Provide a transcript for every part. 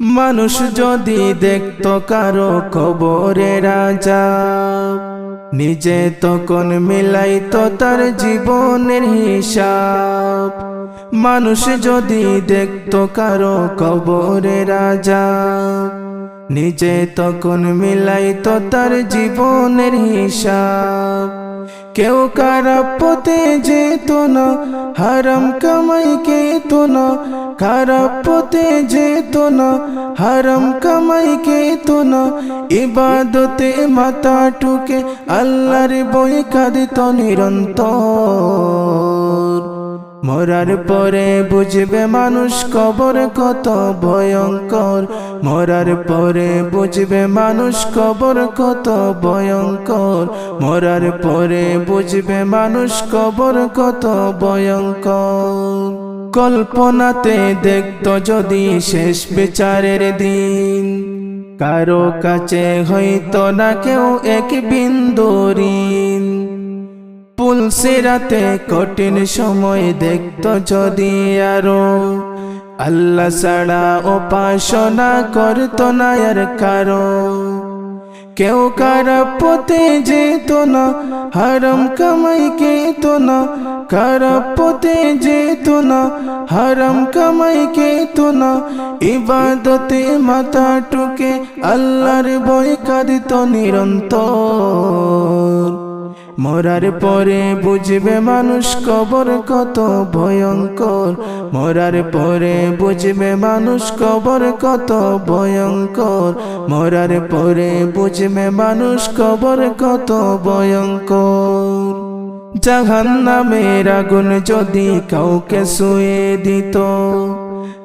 মানুষ যদি দেখত কারও কবরে রাজা নিজে তখন মিলাইতো তার জীবনের হিসাব। মানুষ যদি দেখত কারও কবরে রাজা নিজে তখন মিলাইতো তার জীবনের হিসাব। কেউ কারা পথে যেত না, হারাম কামাই তো না। কারা পথে যেত না, হারাম কামাই তো না। ইবাদতে মাথা টুকে আল্লাহর বই কাঁদিত নিরন্তর। মরার পরে বুঝবে মানুষ কবর কত ভয়ঙ্কর। মরার পরে বুঝবে মানুষ কবর কত ভয়ঙ্কর। মরার পরে বুঝবে মানুষ কবর কত ভয়ঙ্কর। কল্পনাতে দেখত যদি শেষ বিচারের দিন। কারও কাছে হইতো না কেউ এক বিন্দুরিন পুলসিরাতে কঠিন সময় দেখত যদি আরও। আল্লাহ ছাড়া উপাসনা করতো না আর কারও কেউ খারাপ পথে যেত না, হারাম কামাই কেত না। খারাপ পথে যেত না, হারাম কামাই কেত না। ইবাদতে মাথা টুকে আল্লাহর বই কাঁদিত নিরন্তর। মরার পরে বুঝবে মানুষ কবর কত ভয়ঙ্কর। মরার পরে বুঝবে মানুষ কবর কত ভয়ঙ্কর। মরার পরে বুঝবে মানুষ কবর কত ভয়ঙ্কর। জাহান নামের আগুন যদি কাউকে শুয়ে দিত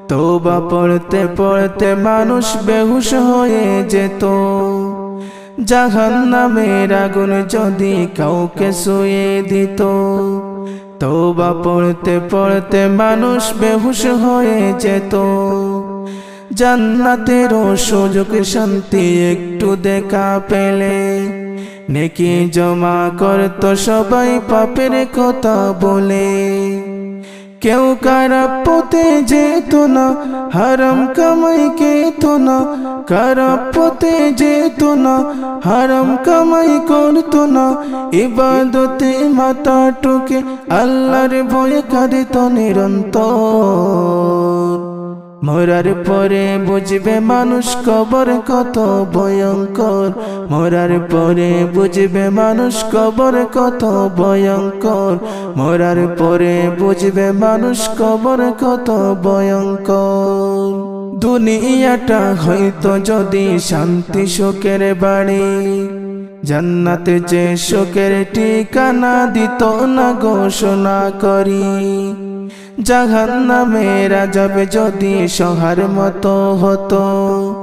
তোবা পড়তে পড়তে মানুষ বেহুশ হয়ে যেত। জাহান নামের আগুন যদি কাউকে শুয়ে দিত তোবা পড়তে পড়তে মানুষ বেহুশ হয়ে যেত। জান্নাতেরও সুযোগ শান্তি একটু দেখা পেলে, নেকি জমা করত সবাই পাপের কথা বলে। কেউ কারা পোতে যেত না, হারাম কামাই কেত না, কারা পোতে যেত না, হারাম কামাই করত না। ইবাদতে মাথা টুকে আল্লাহর ভয়ে কাঁদিত নিরন্তর। মরার পরে বুঝবে মানুষ কবর কত ভয়ঙ্কর। মরার পরে বুঝবে মানুষ কবর কত ভয়ঙ্কর। মরার পরে বুঝবে মানুষ কবর কত ভয়ঙ্কর। দুনিয়াটা হয়তো যদি শান্তি শোকের বাড়ি, জান্নাতে যে শোকের ঠিকানা দিত না ঘোষণা করি। জাহান নামেরা যাবে যদি সহার মতো হতো,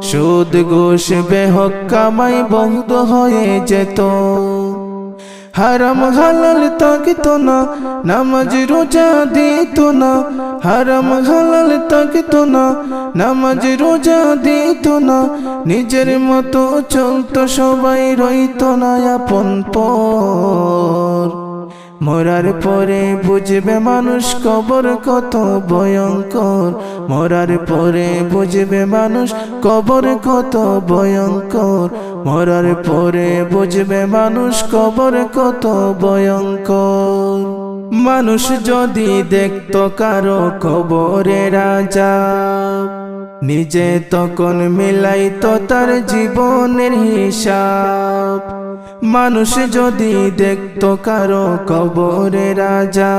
সুদ, ঘোষ বেহক কামাই বন্ধ হয়ে যেত। হারাম হালাল তাকিত না, নামাজ, রোজা দিত না। হারাম হালাল তাকিত না, নামাজ, রোজা দিত না। নিজের মতো চলত, সবাই রইত না আপন পর। মরার পরে বুঝবে মানুষ কবর কত ভয়ঙ্কর। মরার পরে বুঝবে মানুষ কবর কত ভয়ঙ্কর। মরার পরে বুঝবে মানুষ কবর কত ভয়ঙ্কর। মানুষ যদি দেখত কারও কবরে রাজা, নিজে তখন মিলাইতো তার জীবনের হিসাব। মানুষ যদি দেখত কারও কবরে রাজা,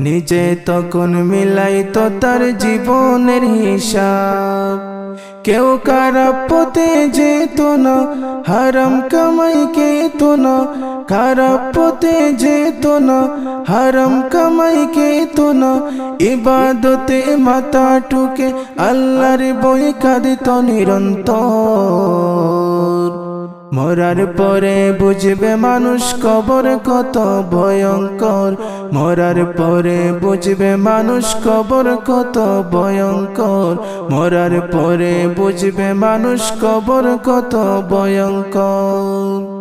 নিজে তখন মিলাইতো তার জীবনের হিসাব। কেউ খারাপ পথে যেত না, হারাম কামাই কেত না খারাপ পথে যেত না, হারাম কামাই কেত না, ইবাদতে মাথা টুকে আল্লাহর বই কাঁদিত নিরন্তর। মরার পরে বুঝবে মানুষ কবর কত ভয়ঙ্কর। মরার পরে বুঝবে মানুষ কবর কত ভয়ঙ্কর। মরার পরে বুঝবে মানুষ কবর কত ভয়ঙ্কর।